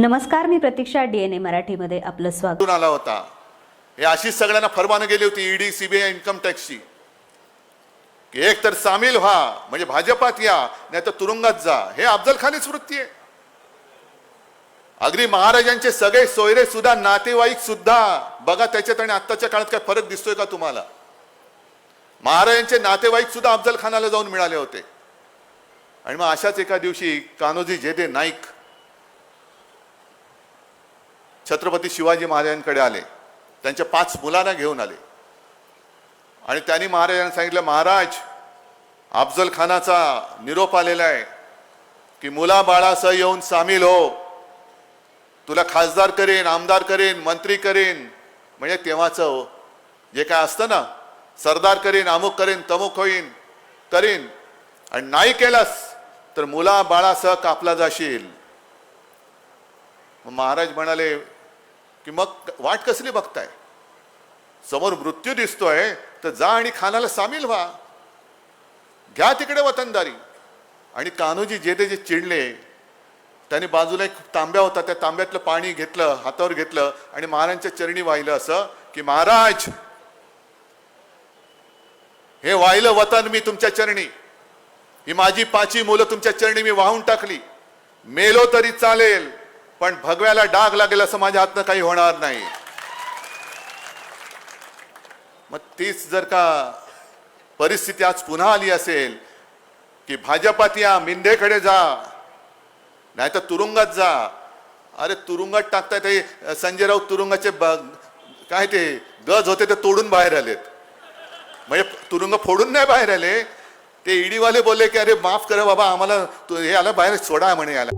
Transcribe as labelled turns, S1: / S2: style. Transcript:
S1: नमस्कार मी प्रतीक्षा डीएनए मराठीमध्ये आपलं स्वागत.
S2: आला होता. हे अशीच सगळ्यांना फरमानं गेली होती ईडी सीबीआय इन्कम टॅक्सची की एक तर सामील व्हा म्हणजे भाजपात या नाही तर तुरुंगात जा. हे अफजल खानीच वृत्ती आहे. अगदी महाराजांचे सगळे सोयरे सुद्धा नातेवाईक सुद्धा बघा त्याच्यात आणि आत्ताच्या काळात काय फरक दिसतोय का तुम्हाला? महाराजांचे नातेवाईक सुद्धा अफजल खानाला जाऊन मिळाले होते. आणि मग अशाच एका दिवशी कान्होजी जेदे नाईक छत्रपती शिवाजी महाराजांकडे आले. त्यांच्या पाच मुलांना घेऊन आले. आणि त्यांनी महाराजांना सांगितलं महाराज अफजल खानाचा निरोप आलेला आहे की मुला बाळासह येऊन सामील हो. तुला खासदार करेन आमदार करेन मंत्री करेन. म्हणजे तेव्हाचं हो. जे काय असतं ना सरदार करीन अमुक करीन तमुक होईन करीन. आणि नाही केलास तर मुला बाळासह कापला जाशील. महाराज म्हणाले की मग वाट कसली बघताय? समोर मृत्यू दिसतोय तर जा आणि खानाला सामील व्हा. घ्या तिकडे वतनदारी. आणि कान्होजी जे ते जे चिडले त्यांनी बाजूला एक तांब्या होता त्या तांब्यातलं पाणी घेतलं हातावर घेतलं आणि महाराजांच्या चरणी वाहिलं असं की महाराज हे वाहिलं वतन मी तुमच्या चरणी. ही माझी पाची मुलं तुमच्या चरणी मी वाहून टाकली. मेलो तरी चालेल. पण भगव्याला डाग लागेल असं माझ्या हातनं काही होणार नाही. मग तीच जर का परिस्थिती आज पुन्हा आली असेल की भाजपात या मिंढेकडे जा नाही तर तुरुंगात जा. अरे तुरुंगात टाकताय ते संजय राऊत तुरुंगाचे ब- काय ते गज होते ते तोडून बाहेर आलेत. म्हणजे तुरुंग फोडून नाही बाहेर आले. ते ईडीवाले बोलले की अरे माफ करा बाबा आम्हाला हे आला बाहेर सोडा म्हणे आला